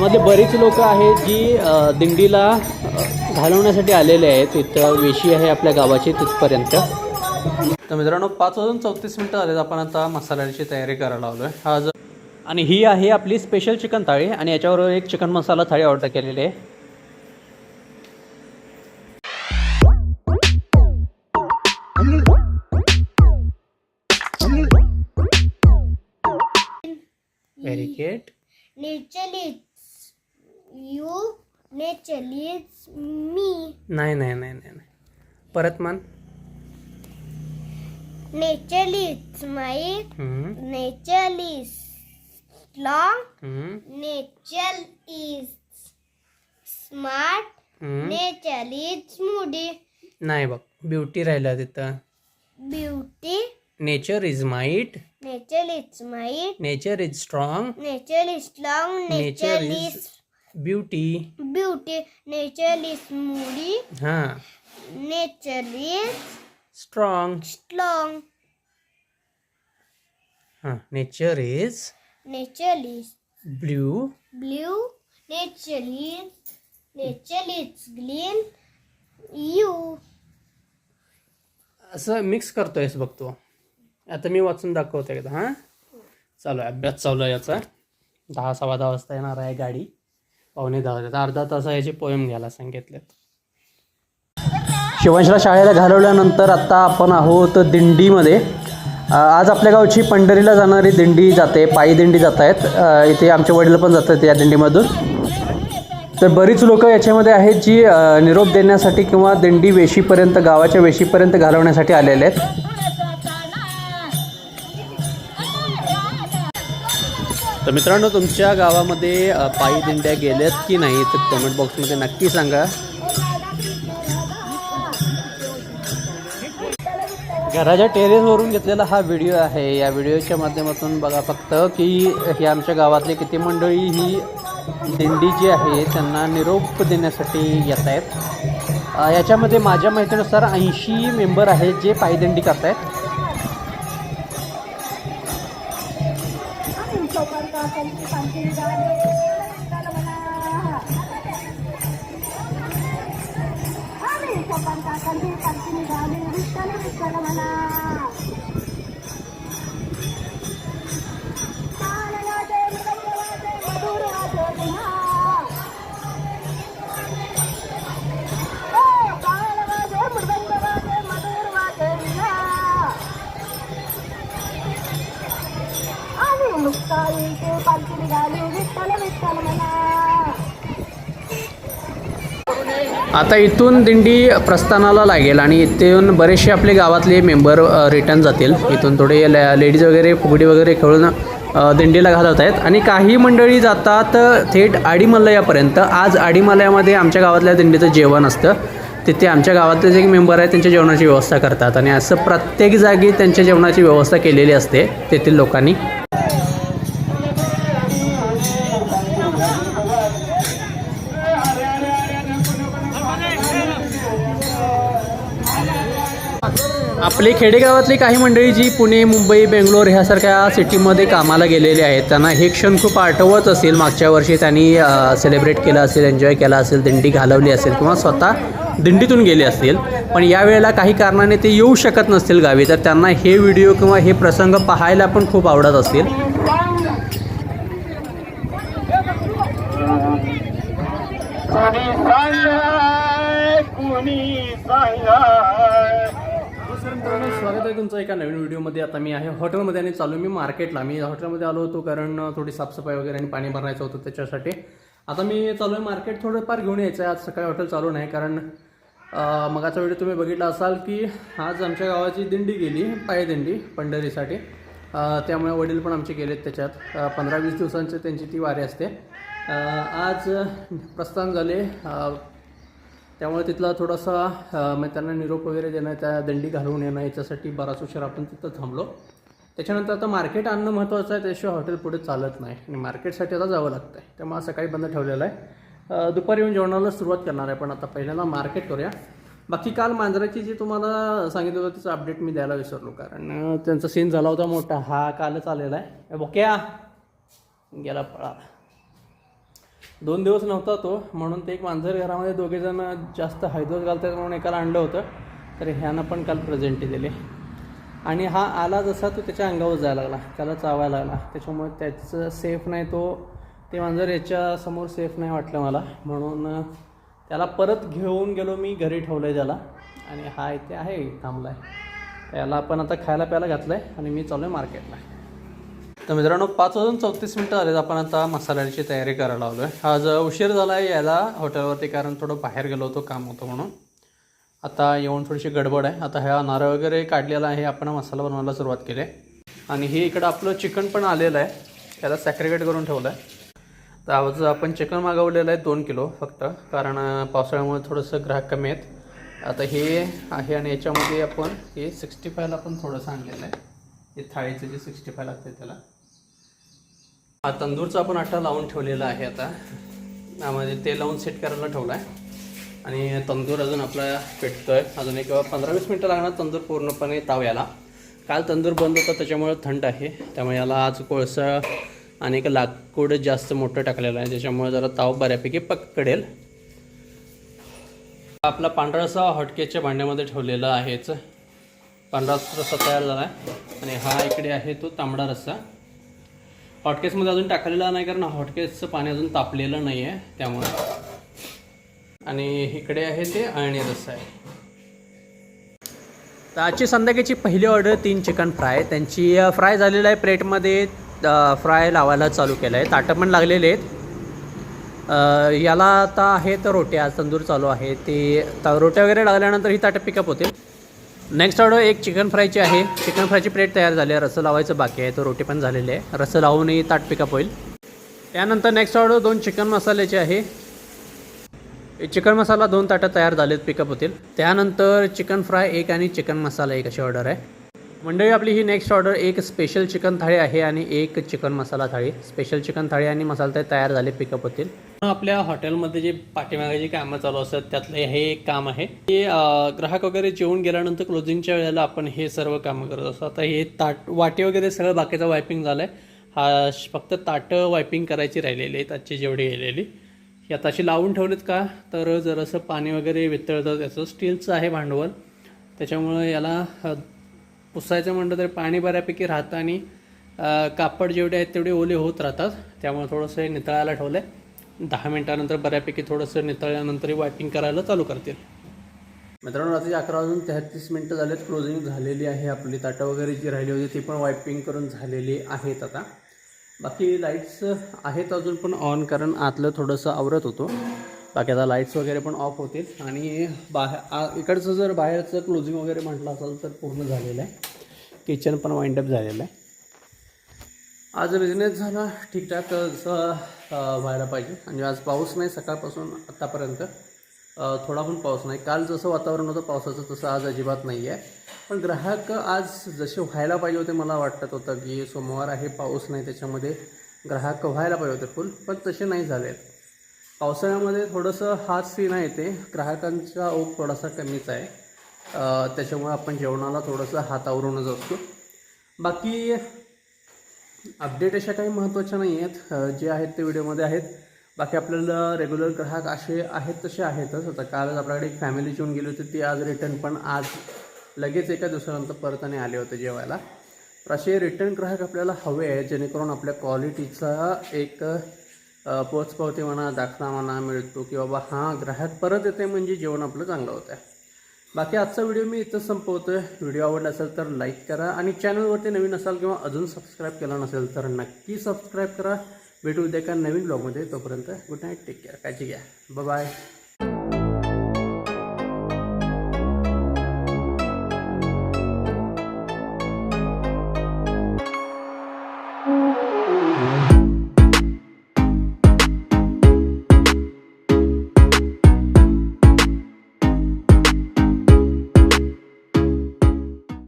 यामधले बरीच लोक आहेत जी दिंडीला घालवण्यासाठी आलेले आहेत. इथं वेशी आहे आपल्या गावाची तिथपर्यंत. तर मित्रांनो पाच वाजून चौतीस मिनटं झालेत. आपण आता मसाल्याची तयारी करायला लावलो आहे हा जो आणि ही आहे आपली स्पेशल चिकन थाळी आणि याच्यावर एक चिकन मसाला थाळी ऑर्डर केलेली आहे. व्हेरी गुड चलिएच मी. नाही नाही नाही नाही परत मन nature is my. Nature is long nature is smart nature is moody नाही बघ ब्युटी राहिला तिथं. Beauty nature is might nature is might nature is strong nature is strong nature is beauty. Beauty nature is moody हा. Nature is strong strong हा nature is nature is blue blue nature is nature is green you असं mix करतोयस बघतो आता मी वाचून दाखवतो एकदा हा. चालू अभ्यास चालू आहे याचा. दहा सव्वा दहा वाजता येणार आहे गाडी. पावणे दहा वाजता अर्धा तास याचे पोयम घ्यायला सांगितलेत. शिवांशला शाळेला घालवल्यानंतर आता आपण आहोत दिंडीमध्ये. आज आपल्या गावची पंढरीला जाणारी दिंडी जाते पायी दिंडी जात आहेत इथे आमचे वडील पण जातात या दिंडीमधून. तर बरीच लोक याच्यामध्ये आहेत जी निरोप देण्यासाठी किंवा दिंडी वेशीपर्यंत गावाच्या वेशीपर्यंत घालवण्यासाठी आलेले आहेत. तर मित्रांनो तुमच्या गावामध्ये पायी दिंड्या गेल्यात की नाही तर कमेंट बॉक्समध्ये नक्की सांगा. घराच्या टेरेसवरून घेतलेला हा व्हिडिओ आहे. या व्हिडिओच्या माध्यमातून बघा फक्त की हे आमच्या गावातले किती मंडळी ही दिंडी जी आहे त्यांना निरोप देण्यासाठी येत आहेत. याच्यामध्ये माझ्या माहितीनुसार ऐंशी मेंबर आहेत जे पायदिंडी करत आहेत సౌకర్యానికి పంపించాలి పంపించాలి పంపించాలి విస్తరణ విస్తరణ आता इथून दिंडी प्रस्थानाला लागेल आणि इथून बरेचसे आपले गावातले मेंबर रिटर्न जातील. इथून थोडे लेडीज वगैरे फुगडी वगैरे खेळून दिंडीला घालवत आहेत. आणि काही मंडळी जातात थेट आडीमल्लयापर्यंत आज आडीमलयामध्ये आमच्या गावातल्या दिंडीचं जेवण असतं. तिथे आमच्या गावातले जे मेंबर आहेत त्यांच्या जेवणाची व्यवस्था करतात. आणि असं प्रत्येक जागी त्यांच्या जेवणाची व्यवस्था केलेली असते तेथील लोकांनी. आपले खेडेगावातली काही मंडळी जी पुणे मुंबई बेंगलोर ह्यासारख्या सिटीमध्ये कामाला गेलेली आहेत त्यांना हे क्षण खूप आठवत असेल. मागच्या वर्षी त्यांनी सेलिब्रेट केलं असेल एन्जॉय केला असेल दिंडी घालवली असेल किंवा स्वतः दिंडीतून गेले असतील. पण यावेळेला काही कारणाने ते येऊ शकत नसतील गावी. तर त्यांना हे व्हिडिओ किंवा हे प्रसंग पाहायला पण खूप आवडत असतील. कोणी मित्रांनो स्वागत आहे तुमचं एका नवीन व्हिडिओमध्ये. आता मी आहे हॉटेलमध्ये आणि चालू मी मार्केटला. मी हॉटेलमध्ये आलो होतो कारण थोडी साफसफाई वगैरे आणि पाणी भरायचं होतं त्याच्यासाठी. आता मी चालू आहे मार्केट थोडंफार घेऊन यायचं आहे. आज सकाळी हॉटेल चालू नाही कारण मगाचा व्हिडिओ तुम्ही बघितला असाल की आज आमच्या गावाची दिंडी गेली पायदिंडी पंढरीसाठी. त्यामुळे वडील पण आमचे गेलेत त्याच्यात. पंधरा वीस दिवसांची त्यांची ती वारी असते. आज प्रस्थान झाले त्यामुळे तिथला थोडासा मग त्यांना निरोप वगैरे देणं त्या दंडी घालवून येणं याच्यासाठी बराच उशीर आपण तिथं थांबलो. त्याच्यानंतर आता मार्केट आणणं महत्त्वाचं आहे त्याशिवाय हॉटेल पुढे चालत नाही. आणि मार्केटसाठी आता जावं लागतं आहे त्यामुळे सकाळी बंद ठेवलेलं आहे. दुपारी येऊन जेवणाला सुरुवात करणार आहे पण आता पहिल्यांदा मार्केट करूया. बाकी काल मांजराची जी तुम्हाला सांगितलं होतं त्याचं अपडेट मी द्यायला विसरलो. कारण त्यांचा सीन झाला होता मोठा. हा कालच आलेला आहे. बोक्या. गेला पळा. दोन दिवस नव्हता तो म्हणून ते एक मांजर घरामध्ये दोघेजण जास्त हैदोस घालतात म्हणून एकाला आणलं होतं. तर ह्यानं पण काल प्रेझेंटी दिली आणि हा आला जसा तो त्याच्या अंगावर जायला लागला त्याला चावायला लागला. त्याच्यामुळे त्याचं सेफ नाही तो ते मांजर याच्यासमोर सेफ नाही वाटलं मला. म्हणून त्याला परत घेऊन गेलो मी घरी ठेवलं आहे त्याला. आणि हा इथे आहे थांबला आहे त्याला आपण आता खायला प्यायला घातलं आहे आणि मी चाललो आहे मार्केटला तर मित्रांनो पाच वाजून चौतीस मिनटं झालेत. आपण आता मसाल्याची तयारी करायला लावलो आहे आज उशीर झाला आहे यायला हॉटेलवरती कारण थोडं बाहेर गेलो होतो काम होतं म्हणून. आता येऊन थोडीशी गडबड आहे. आता ह्या नारळ वगैरे काढलेला आहे. आपण मसाला बनवायला सुरुवात केली. आहे आणि हे इकडं आपलं चिकन पण आलेलं आहे. त्याला सॅक्रिगेट करून ठेवलं आहे तर आज आपण चिकन मागवलेलं आहे दोन किलो फक्त. कारण पावसाळ्यामुळे थोडंसं ग्राहक कमी आहेत. आता हे आहे आणि याच्यामध्ये आपण हे सिक्स्टी फायला पण थोडंसं आणलेलं आहे. हे थाळीचं जे सिक्स्टी फाय लागते त्याला. हा तंदूरचा आपण आटा लावून ठेवलेला आहे आता. म्हणजे ते लावून सेट करायला ठेवला आहे. आणि तंदूर अजून आपला पेटतोय. अजून एक पंधरा वीस मिनटं लागणार तंदूर पूर्णपणे ताव याला काल तंदूर बंद होता त्याच्यामुळे थंड आहे. त्यामुळे याला आज कोळसा आणि एक लाकूड जास्त मोठं टाकलेलं आहे. त्याच्यामुळे जरा ताव बऱ्यापैकी पकडेल. आपला पांढरा रस्सा भांड्यामध्ये ठेवलेला आहेच. पांढरा रस्सा तयार झाला आहे. आणि हा इकडे आहे तो तांबडा रस्सा. हॉटकेसमध्ये अजून टाकलेला नाही कारण हॉटकेसचं पाणी अजून तापलेलं नाही आहे त्यामुळे. आणि इकडे आहे ते अळणी रस्सा आहे. तर आजची संध्याकाळची पहिली ऑर्डर तीन चिकन फ्राय त्यांची फ्राय झालेलं आहे प्लेटमध्ये फ्राय लावायला चालू केलं आहे. ताटं पण लागलेले आहेत. याला आता आहे तर रोट्या तंदूर चालू आहे. ते रोट्या वगैरे लागल्यानंतर ही ताटं पिकअप होतील. नेक्स्ट ऑर्डर एक चिकन फ्रायची आहे. चिकन फ्रायची प्लेट तयार झाली आहे. रसं लावायचं बाकी आहे. तर रोटी पण झालेली आहे. रस्सं लावूनही ताट पिकअप होईल. त्यानंतर नेक्स्ट ऑर्डर दोन चिकन मसाल्याचे आहे. चिकन मसाला दोन ताटं तयार झालेत पिकअप होतील. त्यानंतर चिकन फ्राय एक आणि चिकन मसाला एक अशी ऑर्डर आहे. मंडळी आपली ही नेक्स्ट ऑर्डर एक स्पेशल चिकन थाळी आहे आणि एक चिकन मसाला थाळी. स्पेशल चिकन थाळी आणि मसाला थाळी तयार झाले पिकअप होतील. आपल्या हॉटेलमध्ये जे पाठीमागाची कामं चालू असतात त्यातलं हे एक काम आहे की ग्राहक वगैरे जेवून गेल्यानंतर क्लोजिंगच्या वेळेला आपण हे सर्व कामं करत असतो. आता हे ताट वाटे वगैरे सगळं बाकीचं वायपिंग झालं आहे हा फक्त ताटं वायपिंग करायची राहिलेली आहेत आजची जेवढी गेलेली. ही आता अशी लावून ठेवलेत का? तर जरासं पाणी वगैरे वितळतं त्याचं. स्टीलचं आहे भांडवल. त्याच्यामुळं याला पुसायचं म्हटलं तर पाणी बऱ्यापैकी राहतं आणि कापड जेवढे आहेत तेवढे ओले होत राहतात. त्यामुळे थोडंसं हे नितळायला ठेवलं आहे दहा मिनटानंतर बऱ्यापैकी थोडंसं नितळल्यानंतर वायपिंग करायला चालू करतील. मित्रांनो रात्री अकरा वाजून तेहतीस मिनटं झालेत. क्लोजिंग झालेली आहे आपली ताटं वगैरे जी राहिली होती ती पण वायपिंग करून झालेली आहेत आता. बाकी लाईट्स आहेत अजून पण ऑन कारण आतलं थोडंसं आवरत होतो. बाकी आता लाईट्स वगैरे पण ऑफ होतील. आणि बाहेर इकडचं जर बाहेरचं क्लोजिंग वगैरे म्हटलं असेल तर पूर्ण झालेलं आहे. किचन पण वाइंडअप झालेलं आहे. आज बिझनेस झाला ठीकठाक जसं व्हायला पाहिजे. आणि आज पाऊस नाही सकाळपासून आत्तापर्यंत थोडा पण पाऊस नाही. काल जसं वातावरण होतं पावसाचं तसं आज अजिबात नाही आहे. पण ग्राहक आज जसे व्हायला पाहिजे होते मला वाटत होतं की सोमवार आहे पाऊस नाही त्याच्यामध्ये. ग्राहक व्हायला पाहिजे होते फुल पण तसे नाही झालेत. पावसाळ्यामध्ये थोडंसं हाच सीन आहे ते. ग्राहकांचा ओघ थोडासा कमीच आहे. त्याच्यामुळे आपण जेवणाला थोडंसं हातावरूनच असतो. बाकी अपडेट अशा काही महत्त्वाच्या नाही आहेत. जे आहेत ते व्हिडिओमध्ये आहेत. बाकी आपल्याला रेग्युलर ग्राहक असे आहेत तसे आहेतच. आता कालच आपल्याकडे एक फॅमिली येऊन गेली होती. ती आज रिटर्न पण आज लगेच एका दिवसानंतर परताने आले होते जेवायला. तर असे रिटर्न ग्राहक आपल्याला हवे आहेत जेणेकरून आपल्या क्वालिटीचा एक पोचपावती म्हणा दाखला म्हणा मिळतो की बाबा हा ग्राहक परत येते म्हणजे जेवण आपलं चांगलं होतं आहे बाकी आजचा व्हिडिओ मी इथं संपवतोय. व्हिडिओ आवडला असेल तर लाईक करा आणि चॅनलवरती नवीन असाल किंवा अजून सबस्क्राईब केला नसेल तर नक्की सबस्क्राईब करा. भेटू उद्या का नवीन ब्लॉगमध्ये. तोपर्यंत गुड नाईट टेक केअर काळजी घ्या. बाय.